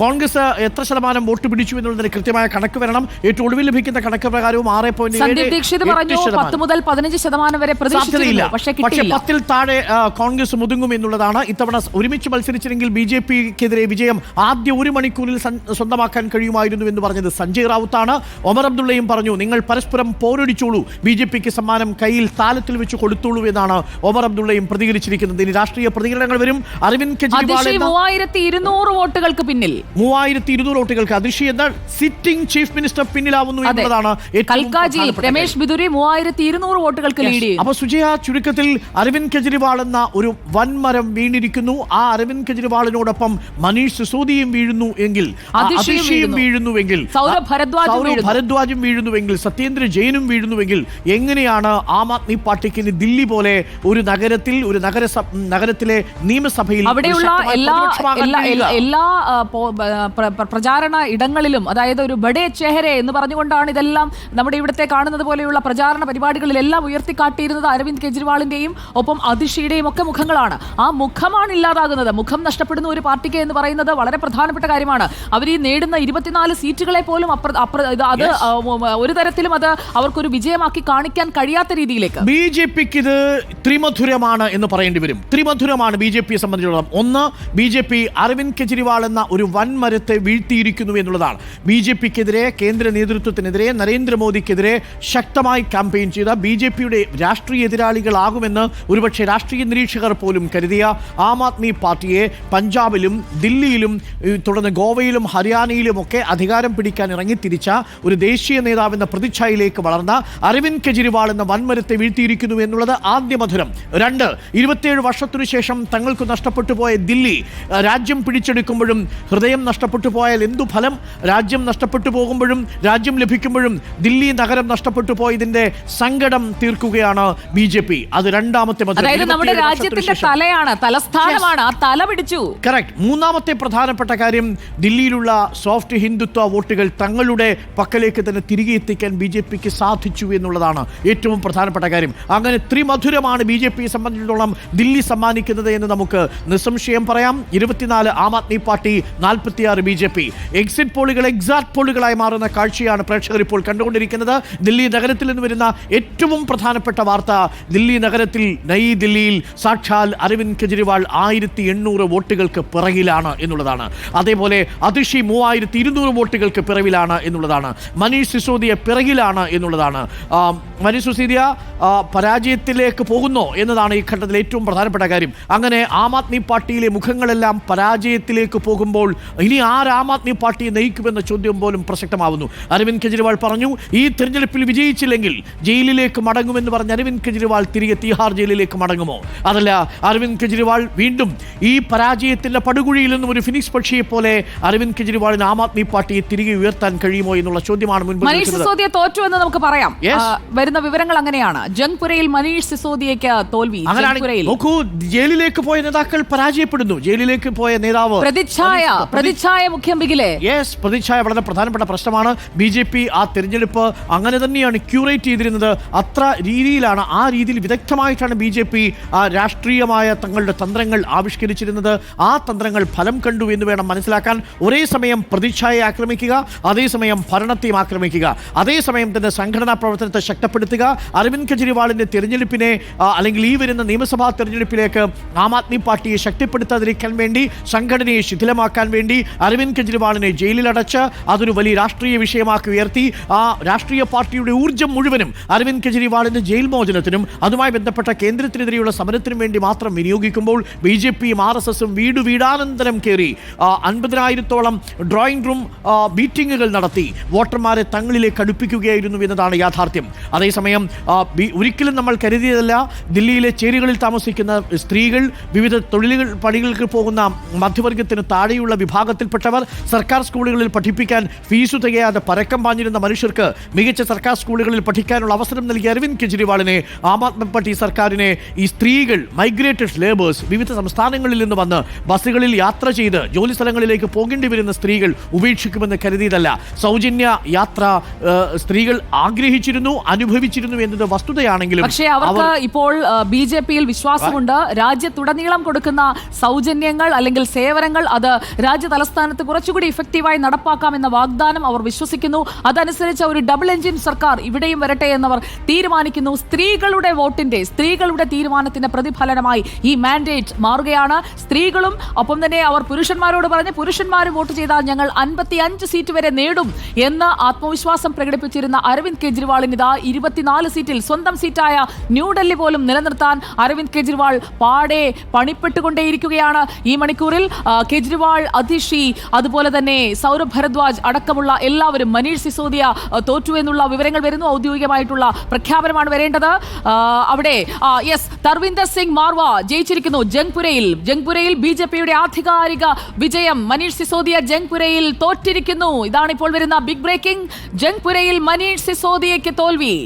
കോൺഗ്രസ് എത്ര ശതമാനം വോട്ട് പിടിച്ചു എന്നുള്ളതിന് കൃത്യമായ കണക്ക് വരണം. ഏറ്റവും ഒടുവിൽ ലഭിക്കുന്ന കണക്ക് പ്രകാരവും ആറ് പോയിന്റ് മുതൽ പതിനഞ്ച് ശതമാനം വരെ സാധ്യതയില്ല. പക്ഷേ പത്തിൽ താഴെ കോൺഗ്രസ് മുതുങ്ങും എന്നുള്ളതാണ് ഇത്തവണ ഒരുമിച്ച് മത്സരിച്ചില്ലെങ്കിൽ ബി ജെ പിക്കെതിരെ വിജയം ആദ്യ ഒരു മണിക്കൂറിൽ സ്വന്തമാക്കാൻ കഴിയുമായിരുന്നു എന്ന് പറഞ്ഞത് സഞ്ജയ് റാവുത്താണ്. ഒമർ അബ്ദുള്ളയും പറഞ്ഞു നിങ്ങൾ പരസ്പരം പോരടിച്ചോളൂ. ബി ജെ പിക്ക് സമ്മാനം കയ്യിൽ താലത്തിൽ വെച്ച് കൊടുത്തോളൂ എന്നാണ് ഒമർ അബ്ദുള്ളയും പ്രതികരിച്ചിരിക്കുന്നത്. ഇനി രാഷ്ട്രീയ പ്രതികരണങ്ങൾ വരും. അരവിന്ദ് കെജ്രിവാൾ മൂവായിരത്തി ഇരുന്നൂറ് വോട്ടുകൾക്ക് പിന്നിൽ. മൂവായിരത്തി ഇരുന്നൂറ് വോട്ടുകൾക്ക് എന്നാൽ സിറ്റിംഗ് ചീഫ് മിനിസ്റ്റർ പിന്നിലാവുന്നു എന്നതാണ് കൽക്കാജിയിൽ രമേശ്. ബിദുരി മൂവായിരത്തി ഇരുന്നൂറ് വോട്ടുകൾക്ക് ലീഡ് അപ്പൊ സുജയ ചുരുക്കത്തിൽ അരവിന്ദ് കെജ്രിവാൾ എന്ന ഒരു വൻമരം വീണിരിക്കുന്നു ആ അരവിന്ദ് കെജ്രിവാളിനോടൊപ്പം മനീഷ് സിസോദിയും വീഴുന്നു എങ്കിൽ അതിഷിയും അതിഷിയും വീഴുന്നു. വീഴുന്നുവെങ്കിൽ. ഭരദ്വാജും വീഴുന്നുവെങ്കിൽ സത്യേന്ദ്ര ജെയിനും വീഴുന്നുവെങ്കിൽ എങ്ങനെയാണ് ആം ആദ്മി പാർട്ടിക്ക് ഇനി ദില്ലി പോലെ ഒരു നഗരത്തിൽ ഒരു നഗര നഗരത്തിലെ നിയമസഭയിൽ അവിടെയുള്ള എല്ലാ എല്ലാ പ്രചാരണ ഇടങ്ങളിലും അതായത് ഒരു ബഡേ ചെഹരെ എന്ന് പറഞ്ഞുകൊണ്ടാണ് ഇതെല്ലാം നമ്മുടെ ഇവിടുത്തെ കാണുന്നത് പോലെയുള്ള പ്രചാരണ പരിപാടികളിലെല്ലാം ഉയർത്തിക്കാട്ടിയിരുന്നത് അരവിന്ദ് കെജ്രിവാളിന്റെയും ഒപ്പം അതിഷിയുടെയും ഒക്കെ മുഖങ്ങളാണ്. ആ മുഖമാണ് ഇല്ലാതാകുന്നത്. മുഖം നഷ്ടപ്പെടുന്ന ഒരു പാർട്ടിക്ക് എന്ന് പറയുന്നത് വളരെ പ്രധാനപ്പെട്ട കാര്യമാണ്. അവർ ഈ നേടുന്ന ഇരുപത്തിനാല് സീറ്റുകളെ പോലും അപ്ര- അപ്ര- ഇത് അത് ഒരു തരത്തിലും അത് അവർക്കൊരു വിജയമാക്കി കാണിക്കാൻ കഴിയാത്ത രീതിയിലേക്ക്. ബി ജെ പിക്ക് ഇത് ത്രിമധുരമാണ് എന്ന് പറയേണ്ടി വരും. ത്രിമധുരമാണ് ബി ജെ പിയെ സംബന്ധിച്ചിടത്തോളം. ഒന്ന് B J P Arvind Kejriwal എന്ന ഒരു വൻമരത്തെ വീഴ്ത്തിയിരിക്കുന്നു എന്നുള്ളതാണ്. ബി ജെ പിക്കെതിരെ കേന്ദ്ര നേതൃത്വത്തിനെതിരെ നരേന്ദ്രമോദിക്കെതിരെ ശക്തമായി ക്യാമ്പയിൻ ചെയ്ത ബി ജെ പിയുടെ രാഷ്ട്രീയ എതിരാളികളാകുമെന്ന് ഒരുപക്ഷെ രാഷ്ട്രീയ നിരീക്ഷകർ പോലും കരുതിയ ആം ആദ്മി പാർട്ടിയെ പഞ്ചാബിലും ദില്ലിയിലും തുടർന്ന് ഗോവയിലും ഹരിയാനയിലുമൊക്കെ അധികാരം പിടിക്കാൻ ഇറങ്ങിത്തിരിച്ച ഒരു ദേശീയ നേതാവെന്ന പ്രതിച്ഛായയിലേക്ക് വളർന്ന അരവിന്ദ് കെജ്രിവാൾ എന്ന വൻമരത്തെ വീഴ്ത്തിയിരിക്കുന്നു എന്നുള്ളത് ആദ്യ മധുരം. രണ്ട് ഇരുപത്തിയേഴ് വർഷത്തിനു ശേഷം തങ്ങൾക്ക് നഷ്ടപ്പെട്ടു പോയ ദില്ലി രാജ്യം പിടിച്ചെടുക്കുമ്പോഴും ഹൃദയം നഷ്ടപ്പെട്ടു പോയാൽ എന്തു ഫലം? രാജ്യം നഷ്ടപ്പെട്ടു പോകുമ്പോഴും രാജ്യം ലഭിക്കുമ്പോഴും ദില്ലി നഗരം നഷ്ടപ്പെട്ടു പോയതിന്റെ സങ്കടം തീർക്കുകയാണ് ബി ജെ പി. അത് രണ്ടാമത്തെ അതായത് നമ്മുടെ രാജ്യത്തിന്റെ തലയാണ് തലസ്ഥാനമാണ്. ആ തല പിടിച്ചു. കറക്റ്റ് മൂന്നാമത്തെ പ്രധാനപ്പെട്ട കാര്യം ദില്ലിയിലുള്ള സോഫ്റ്റ് ഹിന്ദുത്വ വോട്ടുകൾ തങ്ങളുടെ പക്കലേക്ക് തന്നെ തിരികെ എത്തിക്കാൻ ബി ജെ പിക്ക് സാധിച്ചു എന്നുള്ളതാണ് ഏറ്റവും പ്രധാനപ്പെട്ട കാര്യം. അങ്ങനെ ത്രിമധുരമാണ് ബി ജെ പിയെ സംബന്ധിച്ചിടത്തോളം ദില്ലി സമ്മാനിക്കുന്നത് എന്ന് നമുക്ക് നിസ്സംശയം പറയാം. ഇരുപത്തിനാല് ആം ആദ്മി പാർട്ടി നാൽപ്പത്തിയാറ് ബി ജെ പി. എക്സിറ്റ് പോളുകൾ എക്സാക്ട് പോളുകളായി മാറുന്ന കാഴ്ചയാണ് പ്രേക്ഷകർ ഇപ്പോൾ കണ്ടുകൊണ്ടിരിക്കുന്നത്. ദില്ലി നഗരത്തിൽ നിന്ന് വരുന്ന ഏറ്റവും പ്രധാനപ്പെട്ട വാർത്ത ദില്ലി നഗരത്തിൽ നൈ ദില്ലിയിൽ സാക്ഷാൽ അരവിന്ദ് കെജ്രിവാൾ ആയിരത്തി എണ്ണൂറ് വോട്ടുകൾക്ക് പിറകിലാണ് എന്നുള്ളതാണ്. അതേപോലെ അതിഷി മൂവായിരത്തി ഇരുന്നൂറ് വോട്ടുകൾക്ക് പിറവിലാണ് എന്നുള്ളതാണ്. മനീഷ് സിസോദിയ പിറകിലാണ് എന്നുള്ളതാണ്. മനീഷ് സിസോദിയ പരാജയത്തിലേക്ക് പോകുന്നോ എന്നതാണ് ഈ ഘട്ടത്തിൽ ഏറ്റവും പ്രധാനപ്പെട്ട കാര്യം. അങ്ങനെ ആം ആദ്മി പാർട്ടിയിലെ മുഖങ്ങളെല്ലാം പരാജയത്തിലേക്ക് പോകുമ്പോൾ ഇനി ആര് ആം ആദ്മി പാർട്ടിയെ നയിക്കുമെന്ന ചോദ്യം പോലും പ്രസക്തമാവുന്നു. അരവിന്ദ് കെജ്രിവാൾ പറഞ്ഞു ഈ തിരഞ്ഞെടുപ്പിൽ വിജയിച്ചില്ലെങ്കിൽ ജയിലിലേക്ക് മടങ്ങുമെന്ന് പറഞ്ഞ അരവിന്ദ് കെജ്രിവാൾ തിരികെ തീഹാർ ജയിലിലേക്ക് മടങ്ങുമോ? അതല്ല അരവിന്ദ് കെജ്രിവാൾ വീണ്ടും ഈ പരാജയത്തിന്റെ പടുകുഴിയിൽ നിന്നും ഒരു ഫിനിക്സ് പക്ഷിയെ പോലെ അരവിന്ദ് കെജ്രിവാളിന് ആം ആദ്മി പാർട്ടിയെ തിരികെ ഉയർത്താൻ കഴിയുമോ എന്നുള്ള ചോദ്യമാണ് സിസോദിയ തോറ്റു എന്ന് നമുക്ക് പറയാം. വരുന്ന വിവരങ്ങൾ അങ്ങനെയാണ്. ജംഗ്പുരയിൽ മനീഷ് സിസോദിയയ്ക്ക് തോൽവി. നോക്കൂ ജയിലിലേക്ക് പോയ നേതാക്കൾ പരാജയപ്പെടുന്നു. ജയിലിലേക്ക് പോയ നേതാവ് പ്രതിച്ഛായ പ്രതിച്ഛായ മുഖ്യമന്ത്രിക്കില്ലേ? യെസ് പ്രതിച്ഛായ വളരെ പ്രധാനപ്പെട്ട പ്രശ്നമാണ്. ബി ജെ പി ആ തെരഞ്ഞെടുപ്പ് അങ്ങനെ തന്നെയാണ് ക്യൂറേറ്റ് ചെയ്തിരുന്നത്. അത്ര രീതിയിലാണ് ആ രീതിയിൽ വിദഗ്ധമായിട്ടാണ് ബി ജെ പി ആ രാഷ്ട്രീയമായ തങ്ങളുടെ തന്ത്രങ്ങൾ ആവിഷ്കരിച്ചിരുന്നത്. ആ തന്ത്രങ്ങൾ ഫലം കണ്ടു എന്ന് വേണം മനസ്സിലാക്കാൻ. ഒരേ സമയം പ്രതിച്ഛായയെ ആക്രമിക്കുക അതേസമയം ഭരണത്തെയും ആക്രമിക്കുക അതേസമയം തന്നെ സംഘടനാ പ്രവർത്തനത്തെ ശക്തിപ്പെടുത്തുക. അരവിന്ദ് കെജ്രിവാളിന്റെ തിരഞ്ഞെടുപ്പിനെ അല്ലെങ്കിൽ ഈ വരുന്ന നിയമസഭാ തിരഞ്ഞെടുപ്പിലേക്ക് ആം ആദ്മി പാർട്ടിയെ ശക്തിപ്പെടുത്താതിരിക്കാൻ വേണ്ടി സംഘടനയെ ശിഥിലമാക്കാൻ വേണ്ടി അരവിന്ദ് കെജ്രിവാളിനെ ജയിലിലടച്ച് അതൊരു വലിയ രാഷ്ട്രീയ വിഷയമാക്കി ഉയർത്തി. ആ രാഷ്ട്രീയ പാർട്ടിയുടെ ഊർജം മുഴുവനും അരവിന്ദ് കെജ്രിവാളിന്റെ ജയിൽ മോചനത്തിനും അതുമായി ബന്ധപ്പെട്ട കേന്ദ്രത്തിനെതിരെയുള്ള സമരത്തിനും വേണ്ടി മാത്രം വിനിയോഗിക്കുമ്പോൾ ബി ജെ പിയും ആർ എസ് എസും വീട് വീടാനന്തരം കയറി അൻപതിനായിരത്തോളം ഡ്രോയിങ് റൂം മീറ്റിങ്ങുകൾ നടത്തി. വോട്ടർമാരെ തങ്ങളിലേക്ക് അടുപ്പിക്കുകയായിരുന്നു എന്നതാണ് യാഥാർത്ഥ്യം. അതേസമയം ഒരിക്കലും നമ്മൾ കരുതിയതല്ല ദില്ലിയിലെ ചേരികളിൽ താമസിക്കുന്ന സ്ത്രീകൾ വിവിധ തൊഴിലുകൾ പണികൾക്ക് പോകുന്ന മധ്യവർഗത്തിന് താഴെയുള്ള വിഭാഗത്തിൽപ്പെട്ടവർ സർക്കാർ സ്കൂളുകളിൽ പഠിപ്പിക്കാൻ ഫീസ് തികയാതെ പരക്കം പാഞ്ഞിരുന്ന മനുഷ്യർക്ക് മികച്ച സർക്കാർ സ്കൂളുകളിൽ പഠിക്കാനുള്ള അവസരം നൽകിയ അരവിന്ദ് കെജ്രിവാളിനെ ആം ആദ്മി പാർട്ടി സർക്കാരിനെ ഈ സ്ത്രീകൾ മൈഗ്രേറ്റഡ് ലേബേഴ്സ് വിവിധ സംസ്ഥാനങ്ങളിൽ നിന്ന് വന്ന് ബസ്സുകളിൽ യാത്ര ചെയ്ത് ജോലി സ്ഥലങ്ങളിലേക്ക് പോകേണ്ടി വരുന്ന സ്ത്രീകൾ ഉപേക്ഷിക്കുമെന്ന് കരുതിയതല്ല. സൗജന്യ യാത്ര സ്ത്രീകൾ ആഗ്രഹിച്ചിരുന്നു അനുഭവിച്ചിരുന്നു എന്നത് വസ്തുതയാണെങ്കിലും പക്ഷേ അവർക്ക് ഇപ്പോൾ ബി ജെ പിയിൽ വിശ്വാസമുണ്ട്. രാജ്യത്തുടനീളം കൊടുക്കുന്ന സൗജന്യങ്ങൾ അല്ലെങ്കിൽ സേവനങ്ങൾ അത് രാജ്യ രാജ്യ തലസ്ഥാനത്ത് കുറച്ചുകൂടി ഇഫക്റ്റീവായി നടപ്പാക്കാമെന്ന വാഗ്ദാനം അവർ വിശ്വസിക്കുന്നു. അതനുസരിച്ച് ഒരു ഡബിൾ എഞ്ചിൻ സർക്കാർ ഇവിടെയും വരട്ടെ എന്നവർ തീരുമാനിക്കുന്നു. സ്ത്രീകളുടെ വോട്ടിന്റെ സ്ത്രീകളുടെ തീരുമാനത്തിന്റെ പ്രതിഫലനമായി ഈ മാൻഡേറ്റ് മാറുകയാണ്. സ്ത്രീകളും ഒപ്പം തന്നെ അവർ പുരുഷന്മാരോട് പറഞ്ഞ് പുരുഷന്മാരും വോട്ട് ചെയ്താൽ ഞങ്ങൾ അൻപത്തി അഞ്ച് സീറ്റ് വരെ നേടും എന്ന് ആത്മവിശ്വാസം പ്രകടിപ്പിച്ചിരുന്ന അരവിന്ദ് കെജ്രിവാളിന് ഇതാ ഇരുപത്തിനാല് സീറ്റിൽ സ്വന്തം സീറ്റായ ന്യൂഡൽഹി പോലും നിലനിർത്താൻ അരവിന്ദ് കെജ്രിവാൾ പാടെ പണിപ്പെട്ടുകൊണ്ടേയിരിക്കുകയാണ്. ഈ മണിക്കൂറിൽ കെജ്രിവാൾ കെജ്രിവാൾ അതിഷി അതുപോലെ തന്നെ സൗരഭ് ഭരദ്വാജ് അടക്കമുള്ള എല്ലാവരും മനീഷ് സിസോദിയ തോറ്റു എന്നുള്ള വിവരങ്ങൾ വരുന്നു. ഔദ്യോഗികമായിട്ടുള്ള പ്രഖ്യാപനമാണ് വരേണ്ടത്. അവിടെ യെസ് തർവിന്ദർ സിംഗ് മാർവ ജയിച്ചിരിക്കുന്നു ജംഗ്പുരയിൽ ജംഗ്പുരയിൽ ബി ജെ പിയുടെ ആധികാരിക വിജയം. മനീഷ് സിസോദിയ ജംഗ്പുരയിൽ തോറ്റിരിക്കുന്നു. ഇതാണ് ഇപ്പോൾ വരുന്ന ബിഗ് ബ്രേക്കിംഗ് ജംഗ്പുരയിൽ മനീഷ് സിസോദിയയ്ക്ക് തോൽവി.